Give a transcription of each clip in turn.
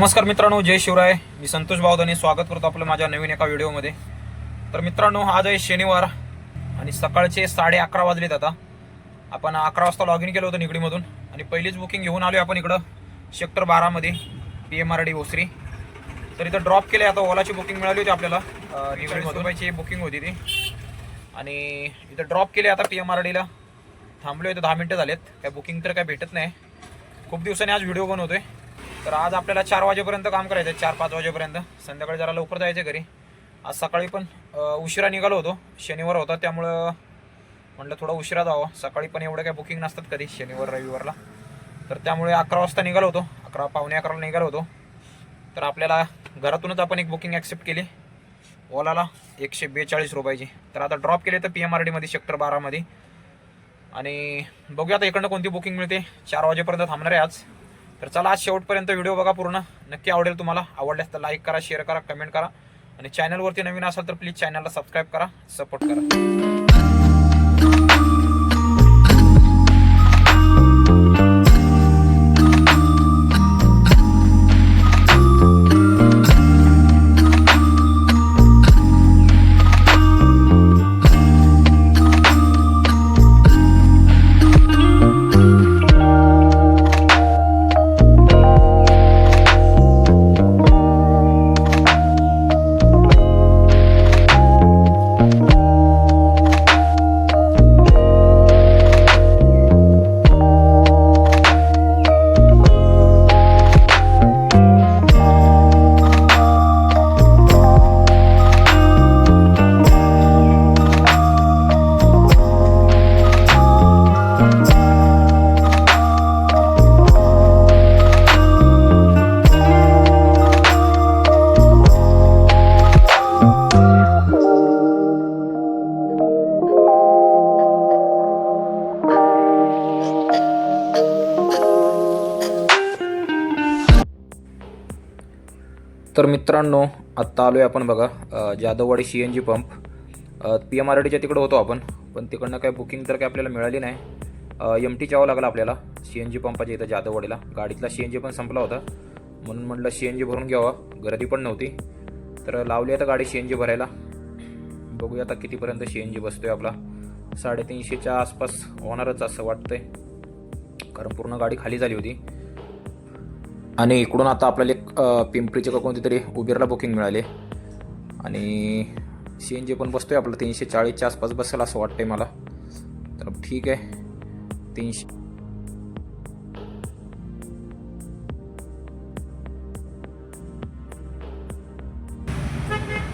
नमस्कार मित्रांनो जय शिवराय. मी संतोष बावदानी स्वागत करतो आपलं माझ्या नवीन एका व्हिडिओमध्ये. तर मित्रांनो आज आहे शनिवार आणि सकाळचे साडे अकरा वाजलेत आता. आपण अकरा वाजता लॉग इन केलं होतं निगडीमधून. आणि पहिलीच बुकिंग घेऊन आलो आपण इकडं सेक्टर बारामध्ये पी एम आर डी ओसरी. तर इथं ड्रॉप केले आता ओलाची बुकिंग मिळाली होती आपल्याला अं, निगडीमधून. रुपयाची बुकिंग होती ती. आणि इथं ड्रॉप केले आता पी एम आर डीला थांबलो इथं दहा मिनटं झालेत. काय बुकिंग तर काय भेटत नाही. खूप दिवसांनी आज व्हिडिओ बनवतोय. तर आज आपल्याला चार वाजेपर्यंत काम करायचं आहे चार पाच वाजेपर्यंत. संध्याकाळी जरा लवकर जायचं घरी. आज सकाळी पण उशिरा निघालो होतो शनिवार होता त्यामुळं म्हटलं थोडं उशिरा जावं. सकाळी पण एवढं काय बुकिंग नसतात कधी शनिवार रविवारला. तर त्यामुळे अकरा वाजता निघालो होतो अकरा पावणे अकराला निघालो होतो. तर आपल्याला घरातूनच आपण एक बुकिंग ॲक्सेप्ट केली. ओलाला एकशे बेचाळीस रुपयाची. तर आता ड्रॉप केले तर पी एम आर डीमध्ये सेक्टर बारामध्ये आणि बघूया आता इकडनं कोणती बुकिंग मिळते. चार वाजेपर्यंत थांबणार आहे आज. तर चला आज शेवटपर्यंत व्हिडिओ बघा पूर्ण. नक्की आवडेल तुम्हाला. आवडल्यास तर लाईक करा शेअर करा कमेंट करा. आणि चॅनलवरती नवीन असाल तर प्लीज चॅनलला सबस्क्राईब करा सपोर्ट करा. तर मित्रांनो आत्ता आलो आहे आपण बघा Jadhavwadi C N G pump P M R डीच्या तिकडं होतो आपण पण तिकडनं काय बुकिंग तर काय आपल्याला मिळाली नाही. एम टी यावं लागलं आपल्याला सी एन जी पंपाच्या इथं जाधववाडीला. गाडीतला सी एन जी पण संपला होता. म्हणून म्हटलं सी एन जी भरून घ्यावा गर्दी पण नव्हती. तर लावली आता गाडी सी एन जी भरायला. बघूया आता कितीपर्यंत सी एन जी बसतोय आपला. साडेतीनशेच्या आसपास होणारच असं वाटतंय. कारण पूर्ण गाडी खाली झाली होती. आणि इकडून आता आपल्याला एक पिंपरीचे का कोणती तरी उबेरला बुकिंग मिळाले. आणि सी एन जी पण बसतो आहे आपलं तीनशे चाळीसच्या आसपास बसेल असं वाटतंय मला. तर ठीक आहे. तीनशे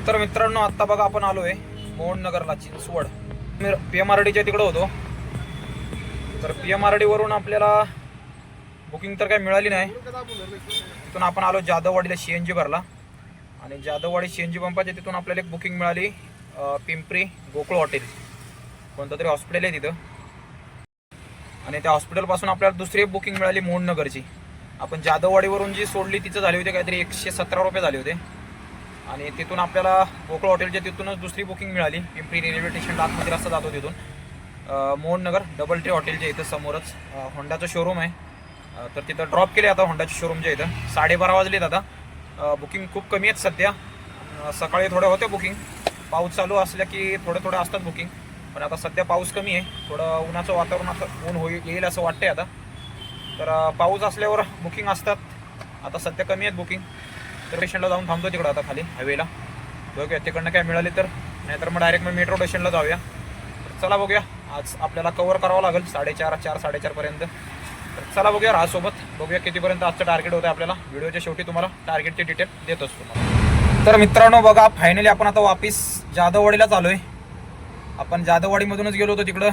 तर मित्रांनो आत्ता बघा आपण आलोय मोहननगरला चिंचवड. पी एम आर डीच्या तिकडं होतो. तर पी एम आर डीवरून आपल्याला बुकिंग तर काही मिळाली नाही. तिथून आपण आलो जाधववाडीला सी एन जी भरला. आणि जाधववाडी सी एन जी पंपाच्या तिथून आपल्याला एक बुकिंग मिळाली पिंपरी गोकुळ हॉटेल. कोणतं तरी हॉस्पिटल आहे तिथं. आणि त्या हॉस्पिटलपासून आपल्याला दुसरी एक बुकिंग मिळाली मोहननगरची आपण जाधववाडीवरून जी सोडली तिचं झाली होती काहीतरी एकशे सतरा रुपये झाले होते. आणि तिथून आपल्याला गोकुळ हॉटेलच्या तिथूनच दुसरी बुकिंग मिळाली. पिंपरी रेल्वे स्टेशनला आतमध्ये रस्ता जातो तिथून. मोहननगर डबल ट्री हॉटेलच्या इथं समोरच. होंडाचं शोरूम आहे. तर तिथं ड्रॉप केले आता होंडाच्या शोरूमच्या इथं. साडेबारा वाजलेत आता. बुकिंग खूप कमी आहेत सध्या. सकाळी थोडं होते बुकिंग पाऊस चालू असल्या की थोडं थोडं असतात बुकिंग पण आता सध्या पाऊस कमी आहे. थोडं उन्हाचं वातावरण असं ऊन होईल येईल असं वाटतंय आता. तर पाऊस असल्यावर बुकिंग असतात. आता सध्या कमी आहेत बुकिंग तर स्टेशनला जाऊन थांबतो तिकडं आता खाली हायवेला बघूया तिकडनं काय मिळाले तर. नाहीतर मग डायरेक्ट मग मेट्रो स्टेशनला जाऊया. तर चला बघूया. आज आपल्याला कवर करावं लागेल साडेचार चार साडेचारपर्यंत चला बघूया राहासोबत बघूया कितीपर्यंत आजचं टार्गेट होतं आपल्याला. व्हिडिओच्या शेवटी तुम्हाला टार्गेटची डिटेल देत असतो तर मित्रांनो बघा फायनली आपण आता वापिस जाधववाडीला चालू आहे आपण जाधववाडीमधूनच गेलो होतो तिकडं.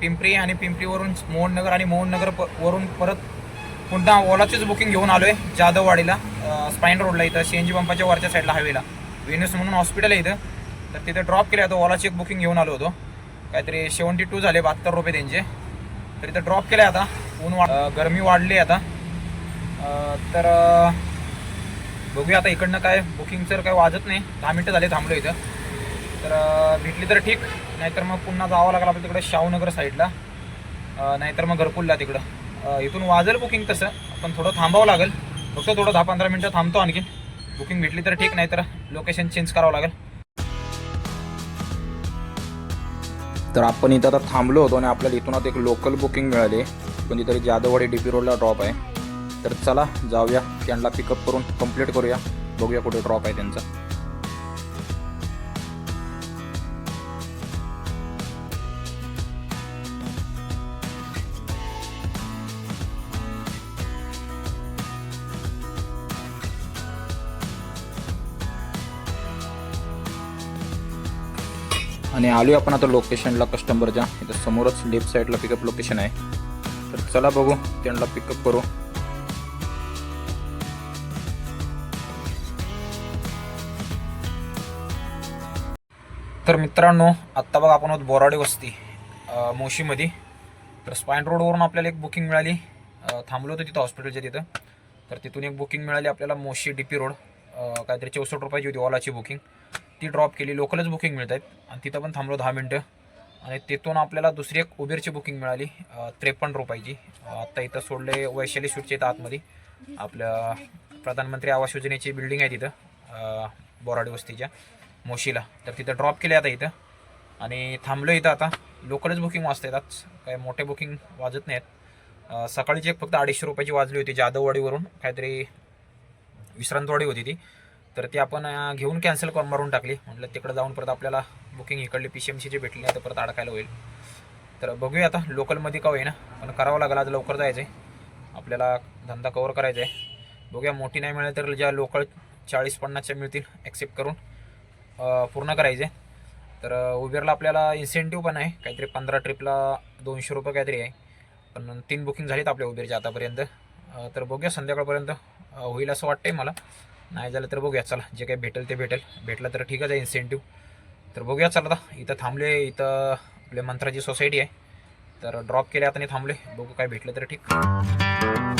पिंपरी आणि पिंपरीवरून मोहननगर आणि मोहननगर प- वरून परत पुन्हा ओलाचीच बुकिंग घेऊन आलो आहे जाधववाडीला स्पाईन रोडला इथं सी एन जी पंपाच्या वरच्या साईडला हायवेला व्हेन्यूस म्हणून हॉस्पिटल आहे इथं. तर तिथे ड्रॉप केलं होतं ओलाची एक बुकिंग घेऊन आलो होतो. काहीतरी सेवन्टी टू झाले बहात्तर रुपये त्यांचे. तर इथं ड्रॉप केलं आता. ऊन वाढ गरमी वाढली आता. तर बघूया आता इकडनं काय बुकिंग सर काय वाजत नाही. दहा मिनटं झाले थांबलो इथं. तर भेटली तर ठीक. नाहीतर मग पुन्हा जावं लागलं आपलं तिकडे शाहूनगर साईडला. नाहीतर मग घरकुलला तिकडं. इथून वाजेल बुकिंग तसं. पण थोडं थांबावं लागेल. फक्त थोडं दहा पंधरा मिनटं थांबतो आणखी बुकिंग भेटली तर ठीक नाही तर लोकेशन चेंज करावं लागेल. तर आपण इथं आता थांबलो होतो आणि आपल्याला इथून आता एक लोकल बुकिंग मिळाली. कोणतीतरी जादववाडी डी पी रोडला ड्रॉप आहे. तर चला जाऊया त्यांना पिकअप करून कंप्लीट करूया. बघूया कुठे ड्रॉप आहे त्यांचा. आणि आलो आपण आता लोकेशनला कस्टमरच्या इथं समोरच लेफ्ट साईडला पिकअप लोकेशन आहे. तर चला बघू त्यांना पिकअप करू. तर मित्रांनो आत्ता बघा आपण आहोत बोराडे वस्ती मोशीमध्ये. तर स्पाईन रोडवरून आपल्याला एक बुकिंग मिळाली. थांबलो होतो तिथं हॉस्पिटलच्या तिथं. तर तिथून एक बुकिंग मिळाली आपल्याला मोशी डी पी रोड काहीतरी चौसष्ट रुपयाची होती ओलाची बुकिंग ती ड्रॉप केली. लोकलच बुकिंग मिळत आहेत आणि तिथं पण थांबलो दहा मिनटं. आणि तिथून आपल्याला दुसरी एक उबेरची बुकिंग मिळाली. त्रेपन्न रुपयाची. आत्ता इथं सोडले वैशाली स्वीटच्या इथं आतमध्ये. आपल्या प्रधानमंत्री आवास योजनेची बिल्डिंग आहे तिथं. बोराडी बोराडे वस्तीच्या मोशीला. तर तिथं ड्रॉप केले आता इथं. आणि थांबलो इथं आता. लोकलच बुकिंग वाजता येतात काही मोठे बुकिंग वाजत नाहीत. आहेत सकाळची एक फक्त अडीचशे रुपयाची वाजली होती जाधववाडीवरून. काहीतरी विश्रांतवाडी होती ती. तर ती आपण घेऊन कॅन्सल करून मारून टाकली. म्हटलं तिकडे जाऊन परत आपल्याला बुकिंग इकडली पी सी एम सीची भेटली नाही तर परत अडकायला होईल. तर बघूया आता लोकलमध्ये का होईना. पण करावं लागेल आज लवकर जायचं आहे आपल्याला धंदा कवर करायचा आहे. बघूया मोठी नाही मिळाली तर ज्या लोकल चाळीस पन्नासच्या मिळतील ॲक्सेप्ट करून पूर्ण करायचे. तर उबेरला आपल्याला इन्सेंटिव्ह पण आहे. काहीतरी पंधरा ट्रिपला दोनशे रुपये काहीतरी आहे. पण तीन बुकिंग झालीत आपल्या उबेरची आतापर्यंत. तर बघूया संध्याकाळपर्यंत होईल असं वाटतंय मला. नाही झालं तर बघूया. चला जे काही भेटेल ते भेटेल. भेटलं तर ठीकच आहे इन्सेंटिव्ह तर बघूया चला आता. इथं थांबले इथं आपल्या मंत्राची सोसायटी आहे. तर ड्रॉप केले आता नाही थांबले बघू काय भेटलं तर ठीक.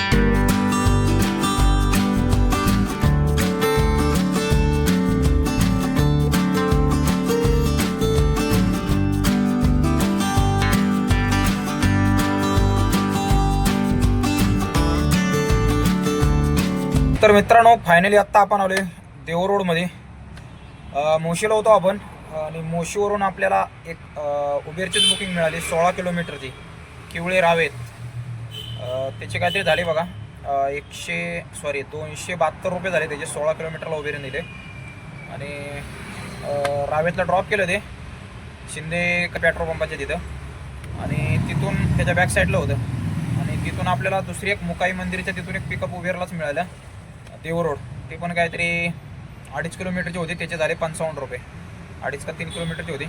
तर मित्रांनो फायनली आत्ता आपण आलोय देव रोडमध्ये मोशीला होतो आपण आणि मोशीवरून आपल्याला एक उबेरचीच बुकिंग मिळाली सोळा किलोमीटरची किवळे रावेत. त्याचे काहीतरी झाले बघा. एकशे सॉरी दोनशे बहात्तर रुपये झाले त्याचे सोळा किलोमीटरला उबेरे दिले आणि रावेतला ड्रॉप केलं ते शिंदे पेट्रोल पंपाच्या तिथं. आणि तिथून त्याच्या बॅक साईडला होतं. आणि तिथून आपल्याला दुसरी एक मुकाई मंदिरच्या तिथून एक पिकअप उबेरलाच मिळालं. देव रोड ते पण काहीतरी अडीच किलोमीटरचे होते त्याचे झाले पंचावन्न रुपये. अडीच का तीन किलोमीटरचे होते.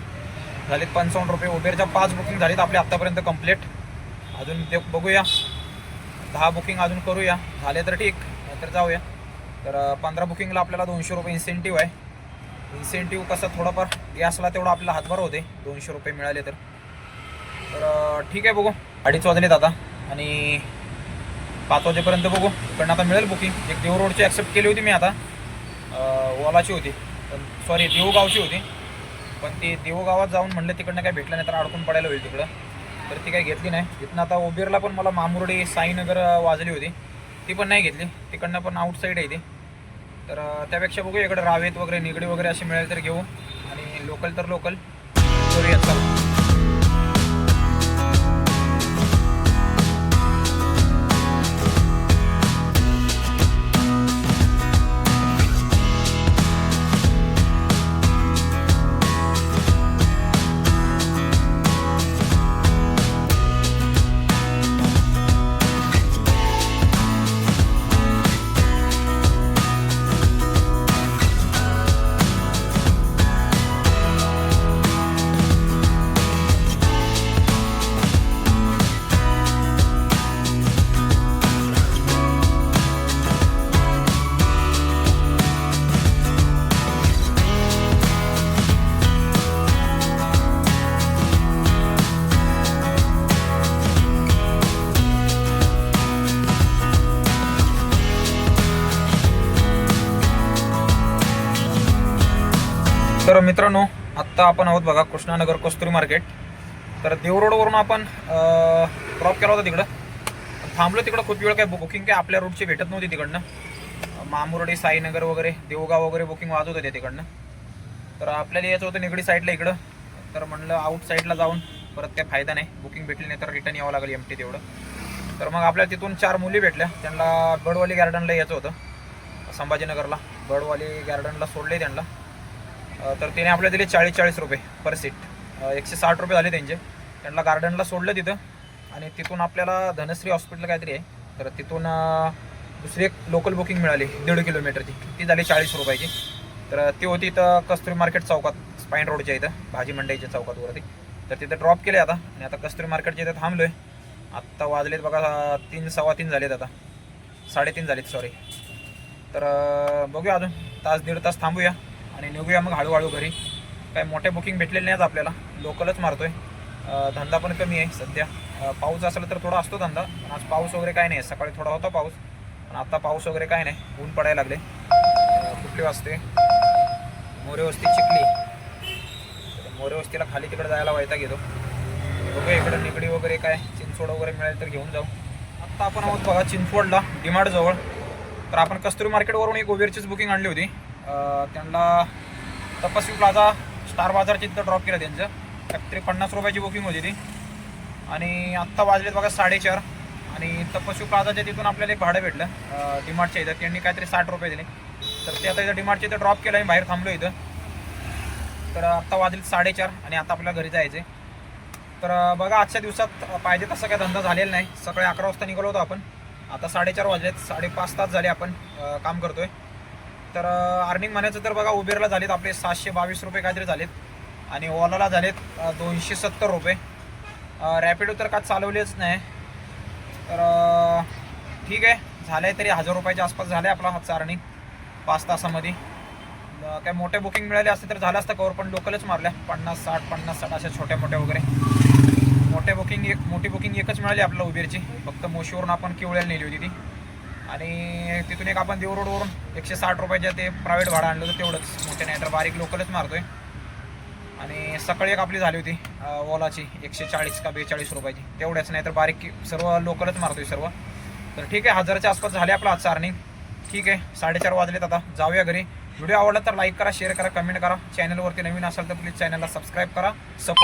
झालेत पंचावन्न रुपये. उबेरच्या पाच बुकिंग झालीत आपल्या आत्तापर्यंत कंप्लीट अजून ते बघूया. दहा बुकिंग अजून करूया. झाले तर ठीक नाहीतर जाऊया. तर पंधरा बुकिंगला आपल्याला दोनशे रुपये इन्सेंटिव्ह आहे. इन्सेंटिव्ह कसं थोडंफार गॅसला तेवढं आपल्याला हातभार होते. दोनशे रुपये मिळाले तर. तर ठीक आहे बघू. अडीच वाजलेत आता. आणि पाच वाजेपर्यंत बघू. पण आता मिळेल बुकिंग एक देव रोडची ॲक्सेप्ट केली होती मी आता. ओलाची होती. पण सॉरी देऊगावची होती. पण ती देऊगावात जाऊन म्हणलं तिकडनं काय भेटलं नाही तर अडकून पडायला होईल तिकडं. तर ती काही घेतली नाही. तिथनं आता ओबेरला पण मला मामुर्डी साईनगर वाजली होती. ती पण नाही घेतली. तिकडनं पण आउटसाईड आहे ती. तर त्यापेक्षा बघू इकडे रावेत वगैरे निगडी वगैरे असे मिळेल तर घेऊ. आणि लोकल तर लोकल करूयात तर मित्रांनो आत्ता आपण आहोत बघा कृष्णानगर कस्तुरी मार्केट. तर देवरोडवरून आपण ड्रॉप केला होता तिकडं. थांबलो तिकडं खूप वेळ काय बुकिंग काय आपल्या रोडची भेटत नव्हती तिकडनं. मामुर्डी साईनगर वगैरे देवगाव वगैरे बुकिंग वाजवत होते तिकडनं. तर आपल्याला यायचं होतं निगडी साईडला इकडं. तर म्हणलं आउट साईडला जाऊन परत काही फायदा नाही. बुकिंग भेटली नाही तर रिटर्न यावं लागेल एम टी तेवढं. तर मग आपल्याला तिथून चार मुली भेटल्या. त्यांना गडवाली गार्डनला यायचं होतं. संभाजीनगरला. गडवाली गार्डनला सोडले त्यांना. तर त्याने आपल्याला दिले चाळीस चाळीस रुपये पर सीट एकशे साठ रुपये झाले त्यांचे. त्यांना गार्डनला सोडलं तिथं. आणि तिथून आपल्याला धनश्री हॉस्पिटल काहीतरी आहे. तर तिथून दुसरी एक लोकल बुकिंग मिळाली दीड किलोमीटरची ती झाली चाळीस रुपयाची. तर ती होती इथं कस्तुरी मार्केट चौकात स्पाईन रोडच्या इथं भाजी मंडईच्या चौकात वरती. तर तिथं ड्रॉप केले आता. आणि आता कस्तुरी मार्केटच्या इथं आहे आत्ता वाजलेत बघा तीन सव्वा तीन झालेत आता. साडेतीन झालेत सॉरी तर बघूया अजून. तास दीड तास थांबूया. आणि निघूया मग हळूहळू घरी. काय मोठे बुकिंग भेटलेले नाहीत आपल्याला. लोकलच मारतोय. धंदा पण कमी आहे सध्या. पाऊस असला तर थोडा असतो धंदा. पण आज पाऊस वगैरे काय नाही. सकाळी थोडा होता पाऊस. पण आता पाऊस वगैरे काय नाही. ऊन पडायला लागले. कुठली वाजते? मोरे वस्ती चिखली मोरेवस्तीला मोरे वस्तीला खाली तिकडे जायला व्हायचा घेतो बघूया इकडे निगडी वगैरे काय चिंचवड वगैरे मिळेल तर घेऊन जाऊ. आत्ता आपण आहोत बघा चिंचवडला डिमार्टजवळ. तर आपण कस्तुरी मार्केटवरून एक उबेरचीच बुकिंग आणली होती. त्यांना तपस्वी प्लाझा स्टार बाजारची तिथं ड्रॉप केलं त्यांचं. काहीतरी पन्नास रुपयाची बुकिंग होती ती. आणि आत्ता वाजलेत बघा साडेचार. आणि तपस्वी प्लाझाच्या तिथून आपल्याला एक भाडं भेटलं. डिमार्टच्या इथं. त्यांनी काहीतरी साठ रुपये दिले. तर ते आता इथं डिमार्टच्या इथं ड्रॉप केलं आणि बाहेर थांबलो इथं. तर आत्ता वाजले साडेचार आणि आता आपल्याला घरी जायचं तर बघा आजच्या दिवसात पाहिजे तसं काय धंदा झालेला नाही. सकाळी अकरा वाजता निघालो होतो आपण. आता साडेचार वाजलेत. साडेपाच तास झाले आपण काम करतोय. तर अर्निंग म्हणायचं तर बघा उबेरला झालेत आपले सातशे बावीस रुपये काहीतरी झालेत. आणि ओलाला झालेत दोनशे सत्तर रुपये. रॅपिडो तर काय चालवलेच नाही. तर ठीक आहे. झालं आहे तरी हजार रुपयाच्या आसपास झालं आपला हातचा अर्निंग पाच तासामध्ये. काय मोठे बुकिंग मिळाले असते तर झालं असतं कवर पण लोकलच मारल्या. पन्नास साठ पन्नास साठ अशा छोट्या मोठ्या वगैरे. मोठे बुकिंग एक मोठी बुकिंग एकच मिळाली आपल्याला उबेरची. फक्त मोशीवरून आपण किवळ्याला नेली होती ती. आणि तिथून एक आपण देव रोडवरून एकशे साठ रुपयाच्या ते प्रायव्हेट भाडं आणलं होतं तेवढंच. मोठे नाही तर बारीक लोकलच मारतोय. आणि सकाळी एक आपली झाली होती ओलाची एकशे चाळीस का बेचाळीस रुपयाची. तेवढ्याच नाही तर बारीक सर्व लोकलच मारतोय सर्व. तर ठीक आहे हजाराच्या आसपास झाले आपला आजचा अर्निंग ठीक आहे साडेचार वाजलेत आता. जाऊया घरी. व्हिडिओ आवडला तर लाईक करा शेअर करा कमेंट करा. चॅनलवरती नवीन असाल तर प्लीज चॅनलला सबस्क्राईब करा. सपोर्ट